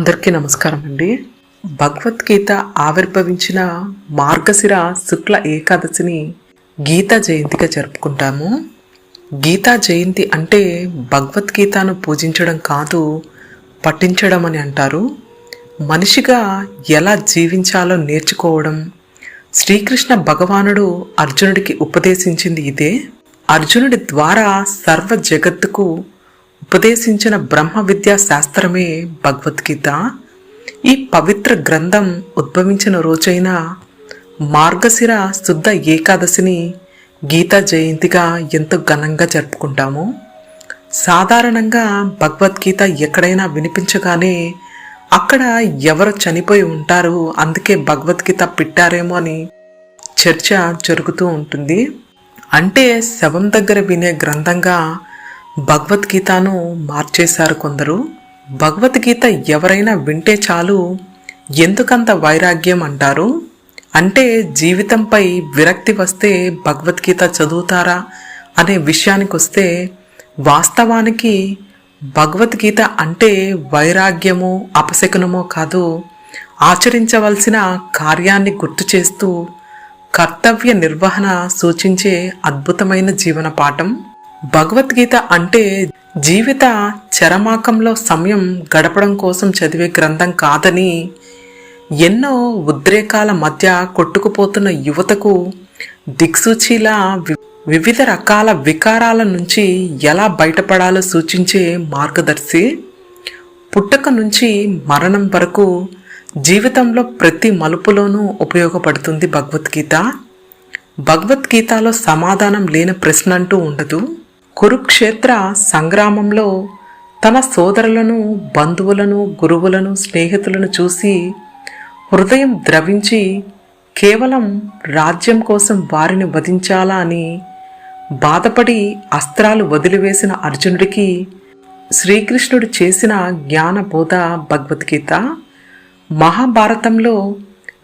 అందరికీ నమస్కారం అండి. భగవద్గీత ఆవిర్భవించిన మార్గశిర శుక్ల ఏకాదశిని గీతా జయంతిగా జరుపుకుంటాము. గీతా జయంతి అంటే భగవద్గీతను పూజించడం కాదు పఠించడం అని అంటారు. మనిషిగా ఎలా జీవించాలో నేర్చుకోవడం. శ్రీకృష్ణ భగవానుడు అర్జునుడికి ఉపదేశించింది ఇదే. అర్జునుడి ద్వారా సర్వ జగత్తుకు ఉపదేశించిన బ్రహ్మ విద్యా శాస్త్రమే భగవద్గీత. ఈ పవిత్ర గ్రంథం ఉద్భవించిన రోజైన మార్గశిర శుద్ధ ఏకాదశిని గీతా జయంతిగా ఎంతో ఘనంగా జరుపుకుంటాము. సాధారణంగా భగవద్గీత ఎక్కడైనా వినిపించగానే అక్కడ ఎవరు చనిపోయి ఉంటారు అందుకే భగవద్గీత పెట్టారేమో అని చర్చ జరుగుతూ ఉంటుంది. అంటే శవం దగ్గర వినే గ్రంథంగా భగవద్గీతను మార్చేశారు కొందరు. భగవద్గీత ఎవరైనా వింటే చాలు ఎందుకంత వైరాగ్యం అంటారు? అంటే జీవితంపై విరక్తి వస్తే భగవద్గీత చదువుతారా? అనే విషయానికి వస్తే వాస్తవానికి భగవద్గీత అంటే వైరాగ్యమో అపశకునమో కాదు. ఆచరించవలసిన కార్యాన్ని గుర్తు చేస్తూ కర్తవ్య నిర్వహణ సూచించే అద్భుతమైన జీవన పాఠం. భగవద్గీత అంటే జీవిత చరమాకంలో సమయం గడపడం కోసం చదివే గ్రంథం కాదని ఎన్నో ఉద్రేకాల మధ్య కొట్టుకుపోతున్న యువతకు దిక్సూచిలా వివిధ రకాల వికారాల నుంచి ఎలా బయటపడాలో సూచించే మార్గదర్శి పుట్టక నుంచి మరణం వరకు జీవితంలో ప్రతి మలుపులోనూ ఉపయోగపడుతుంది భగవద్గీత. భగవద్గీతలో సమాధానం లేని ప్రశ్న అంటూ ఉండదు. కురుక్షేత్ర సంగ్రామంలో తన సోదరులను బంధువులను గురువులను స్నేహితులను చూసి హృదయం ద్రవించి కేవలం రాజ్యం కోసం వారిని వధించాలా అని బాధపడి అస్త్రాలు వదిలివేసిన అర్జునుడికి శ్రీకృష్ణుడు చేసిన జ్ఞానబోధ భగవద్గీత మహాభారతంలో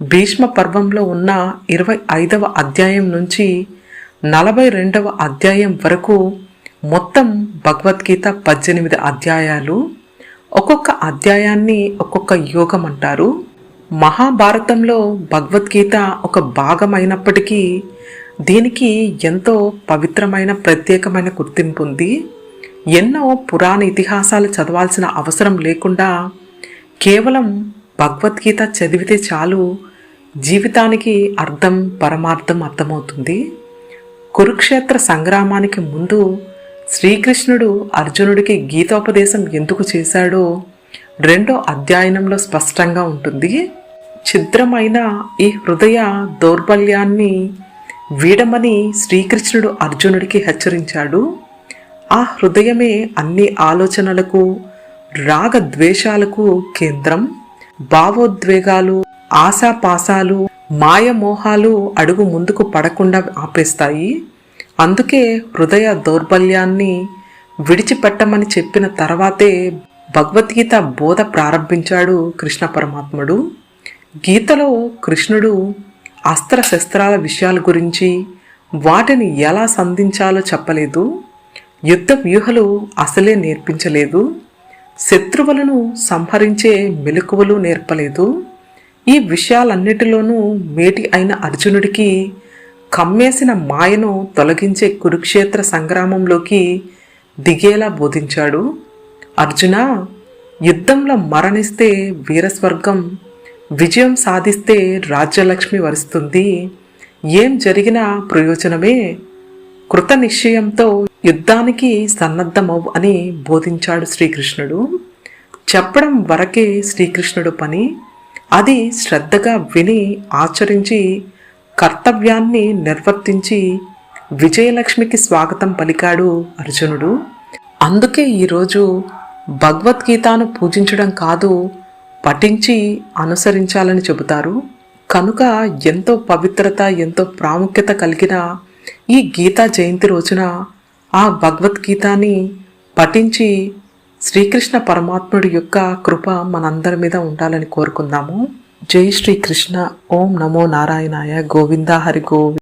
భీష్మ పర్వంలో ఉన్న ఇరవై ఐదవ అధ్యాయం నుంచి నలభై రెండవ అధ్యాయం వరకు మొత్తం భగవద్గీత పద్దెనిమిది అధ్యాయాలు ఒక్కొక్క అధ్యాయాన్ని ఒక్కొక్క యోగం అంటారు. మహాభారతంలో భగవద్గీత ఒక భాగమైనప్పటికీ దీనికి ఎంతో పవిత్రమైన ప్రత్యేకమైన గుర్తింపు ఉంది. ఎన్నో పురాణ ఇతిహాసాలు చదవాల్సిన అవసరం లేకుండా కేవలం భగవద్గీత చదివితే చాలు జీవితానికి అర్థం పరమార్థం అర్థమవుతుంది. కురుక్షేత్ర సంగ్రామానికి ముందు శ్రీకృష్ణుడు అర్జునుడికి గీతోపదేశం ఎందుకు చేశాడో రెండో అధ్యయనంలో స్పష్టంగా ఉంటుంది. ఛిద్రమైన ఈ హృదయ దౌర్బల్యాన్ని వీడమని శ్రీకృష్ణుడు అర్జునుడికి హెచ్చరించాడు. ఆ హృదయమే అన్ని ఆలోచనలకు రాగ ద్వేషాలకు కేంద్రం. భావోద్వేగాలు ఆశాపాసాలు మాయమోహాలు అడుగు ముందుకు పడకుండా ఆపేస్తాయి. అందుకే హృదయ దౌర్బల్యాన్ని విడిచిపెట్టమని చెప్పిన తర్వాతే భగవద్గీత బోధ ప్రారంభించాడు కృష్ణ పరమాత్ముడు. గీతలో కృష్ణుడు అస్త్ర శస్త్రాల విషయాల గురించి వాటిని ఎలా సంధించాలో చెప్పలేదు. యుద్ధ వ్యూహలు అసలే నేర్పించలేదు. శత్రువులను సంహరించే మెలకువలు నేర్పలేదు. ఈ విషయాలన్నిటిలోనూ మేటి అయిన అర్జునుడికి కమ్మేసిన మాయను తొలగించే కురుక్షేత్ర సంగ్రామంలోకి దిగేలా బోధించాడు. అర్జున యుద్ధంలో మరణిస్తే వీరస్వర్గం విజయం సాధిస్తే రాజ్యలక్ష్మి వరుస్తుంది. ఏం జరిగినా ప్రయోజనమే. కృత నిశ్చయంతో యుద్ధానికి సన్నద్ధమవు అని బోధించాడు శ్రీకృష్ణుడు. చెప్పడం వరకే శ్రీకృష్ణుడు పని. అది శ్రద్ధగా విని ఆచరించి కర్తవ్యాన్ని నిర్వర్తించి విజయలక్ష్మికి స్వాగతం పలికాడు అర్జునుడు. అందుకే ఈరోజు భగవద్గీతను పూజించడం కాదు పఠించి అనుసరించాలని చెబుతారు. కనుక ఎంతో పవిత్రత ఎంతో ప్రాముఖ్యత కలిగిన ఈ గీతా జయంతి రోజున ఆ భగవద్గీతాన్ని పఠించి శ్రీకృష్ణ పరమాత్ముడి యొక్క కృప మనందరి మీద ఉండాలని కోరుకుందాము. జై శ్రీకృష్ణ ఓం నమో నారాయణాయ గోవింద హరి గోవి